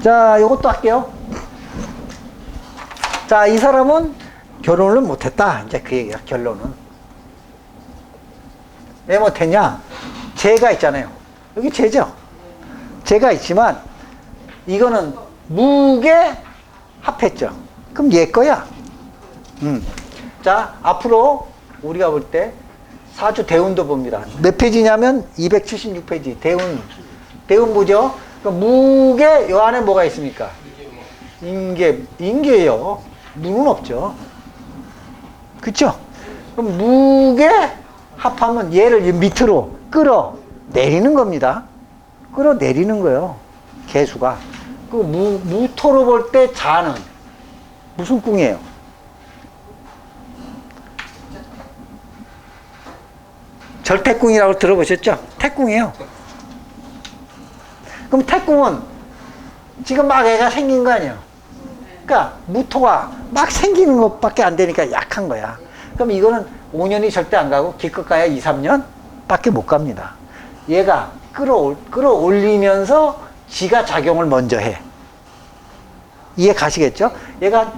자, 요것도 할게요. 자, 이 사람은 결혼을 못했다. 이제 그 얘기야, 결론은. 왜 못했냐? 죄가 있잖아요. 여기 죄죠. 죄가 있지만, 이거는 무게 합했죠. 그럼 얘 거야. 음. 자, 앞으로 우리가 볼 때 사주 대운도 봅니다. 몇 페이지냐면 276페이지. 대운. 대운 보죠? 그 무게, 요 안에 뭐가 있습니까? 인계, 인계요. 무는 없죠. 그쵸? 그럼 무게 합하면 얘를 이 밑으로 끌어 내리는 겁니다. 끌어 내리는 거예요. 개수가. 그 무, 무토로 볼 때 자는 무슨 궁이에요? 절태궁이라고 들어보셨죠? 태궁이에요. 그럼 태궁은 지금 막 애가 생긴 거 아니에요? 그러니까 무토가 막 생기는 것밖에 안 되니까 약한 거야. 그럼 이거는 5년이 절대 안 가고 기껏 가야 2, 3년 밖에 못 갑니다. 얘가 끌어올, 끌어올리면서 지가 작용을 먼저 해. 이해 가시겠죠? 얘가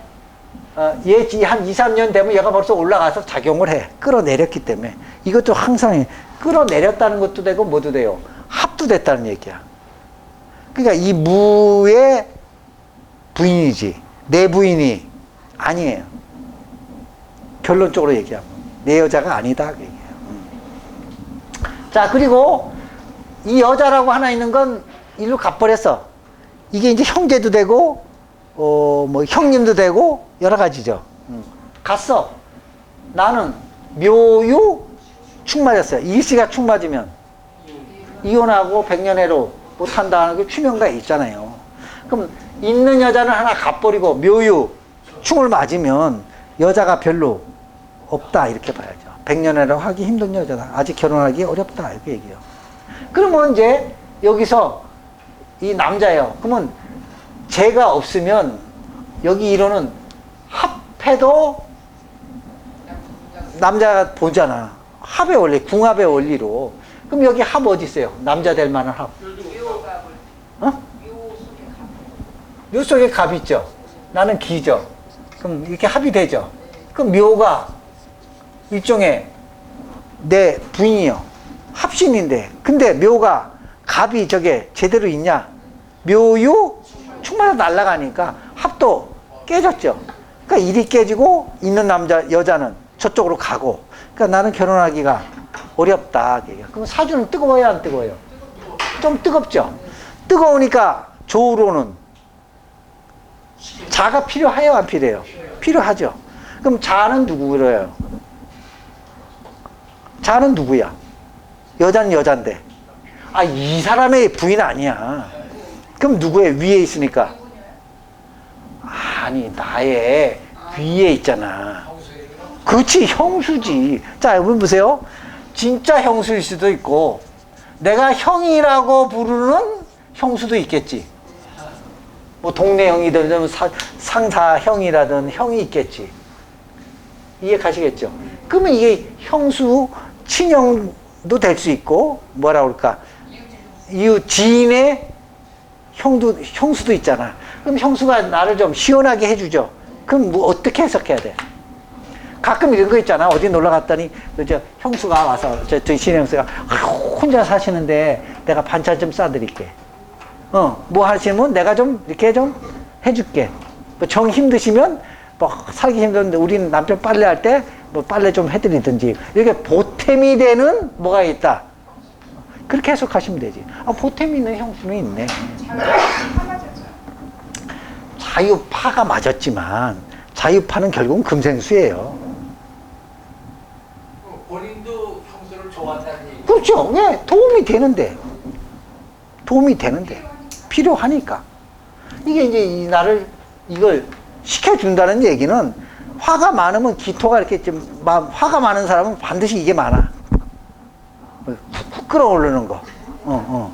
어, 얘한 2, 3년 되면 얘가 벌써 올라가서 작용을 해. 끌어내렸기 때문에. 이것도 항상 해. 끌어내렸다는 것도 되고 뭐도 돼요. 합도 됐다는 얘기야. 그러니까 이 무의 부인이지. 내 부인이 아니에요. 결론적으로 얘기하면. 내 여자가 아니다. 그 얘기예요. 음. 자, 그리고 이 여자라고 하나 있는 건 일로 가버렸어. 이게 이제 형제도 되고, 어, 뭐, 형님도 되고, 여러 가지죠. 음. 갔어. 나는 묘유 축 맞았어요. 이 씨가 축 맞으면 이혼하고 백년해로 못한다는 게 추명가 있잖아요. 그럼 있는 여자는 하나 갚버리고 묘유 충을 맞으면 여자가 별로 없다 이렇게 봐야죠. 백년해로 하기 힘든 여자다. 아직 결혼하기 어렵다 이렇게 얘기해요. 그러면 이제 여기서 이 남자예요. 그러면 죄가 없으면 여기 이론은 합해도 남자가 보잖아. 합의 원리, 궁합의 원리로. 그럼 여기 합 어디 있어요? 남자 될 만한 합. 어? 묘 속에 갑이 있죠. 나는 기죠. 그럼 이렇게 합이 되죠. 그럼 묘가 일종의 내 부인이요. 합신인데. 근데 묘가 갑이 저게 제대로 있냐? 묘유 충만해 날아가니까 합도 깨졌죠. 그러니까 일이 깨지고 있는 남자 여자는 저쪽으로 가고. 그러니까 나는 결혼하기가 어렵다. 그럼 사주는 뜨거워야 안 뜨거워요? 좀 뜨겁죠. 뜨거우니까 조우로는 자가 필요해요, 안 필요해요? 필요하죠. 그럼 자는 누구예요? 자는 누구야? 여자는 여잔데. 아, 이 사람의 부인 아니야. 그럼 누구의 위에 있으니까? 아니, 나의 위에 있잖아. 그렇지, 형수지. 자, 여러분 보세요. 진짜 형수일 수도 있고, 내가 형이라고 부르는 형수도 있겠지. 뭐 동네 형이든 사- 상사 형이라든 형이 있겠지. 이해 가시겠죠? 그러면 이게 형수, 친형도 될 수 있고, 뭐라 그럴까? 이웃 지인의 형도, 형수도 있잖아. 그럼 형수가 나를 좀 시원하게 해주죠. 그럼 뭐 어떻게 해석해야 돼? 가끔 이런 거 있잖아. 어디 놀러 갔더니, 그저 형수가 와서, 저, 저 신형수가, 아, 혼자 사시는데 내가 반찬 좀 싸드릴게. 어, 뭐 하시면 내가 좀 이렇게 좀 해줄게. 뭐 정 힘드시면, 뭐 살기 힘든데 우리는 남편 빨래 할 때 뭐 빨래 좀 해드리든지. 이렇게 보탬이 되는 뭐가 있다. 그렇게 해석하시면 되지. 아, 보탬이 있는 형수는 있네. 자유파가 맞았지만, 자유파는 결국은 금생수예요. 본인도 형수를 좋아한다는 얘기. 그렇죠. 왜? 도움이 되는데. 도움이 되는데. 필요하니까. 이게 이제 이 나를, 이걸 시켜준다는 얘기는 화가 많으면 기토가 이렇게 좀, 마- 화가 많은 사람은 반드시 이게 많아. 훅, 훅 끌어오르는 거. 어, 어.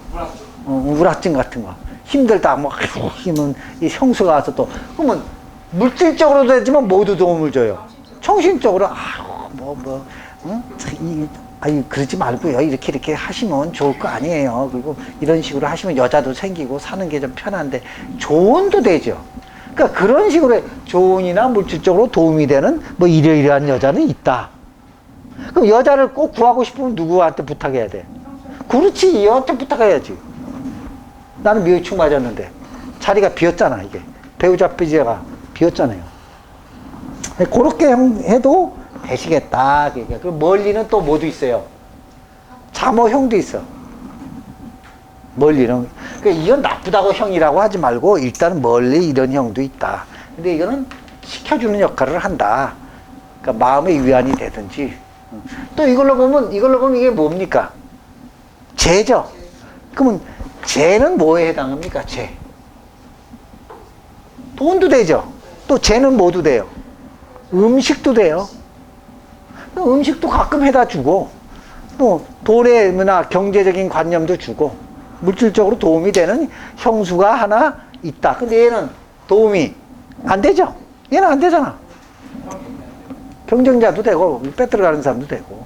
어, 우라증 같은 거. 힘들다, 뭐, 힘은, 이 형수가 와서 또, 그러면, 물질적으로도 되지만 모두 도움을 줘요. 정신적으로, 아이고, 뭐, 뭐, 응? 이, 아니 그러지 말고요. 이렇게 이렇게 하시면 좋을 거 아니에요. 그리고 이런 식으로 하시면 여자도 생기고 사는 게 좀 편한데 조언도 되죠. 그러니까 그런 식으로 조언이나 물질적으로 도움이 되는 뭐 이러이러한 여자는 있다. 그럼 여자를 꼭 구하고 싶으면 누구한테 부탁해야 돼? 그렇지, 얘한테 부탁해야지. 나는 미호충 맞았는데 자리가 비었잖아 이게 배우자 비자가 비었잖아요. 그렇게 형- 해도 되시겠다. 그 멀리는 또 뭐도 있어요. 자모형도 있어. 멀리는 그러니까 이건 나쁘다고 형이라고 하지 말고 일단 멀리 이런 형도 있다. 근데 이거는 시켜주는 역할을 한다. 그러니까 마음의 위안이 되든지 음. 또 이걸로 보면 이걸로 보면 이게 뭡니까? 죄죠. 그러면 죄는 뭐에 해당합니까? 죄. 돈도 되죠. 또 죄는 뭐도 돼요. 음식도 돼요. 음식도 가끔 해다 주고 또 돈의 문화 경제적인 관념도 주고 물질적으로 도움이 되는 형수가 하나 있다. 근데 얘는 도움이 안 되죠. 얘는 안 되잖아. 경쟁자도 되고 빼들어가는 사람도 되고. 음.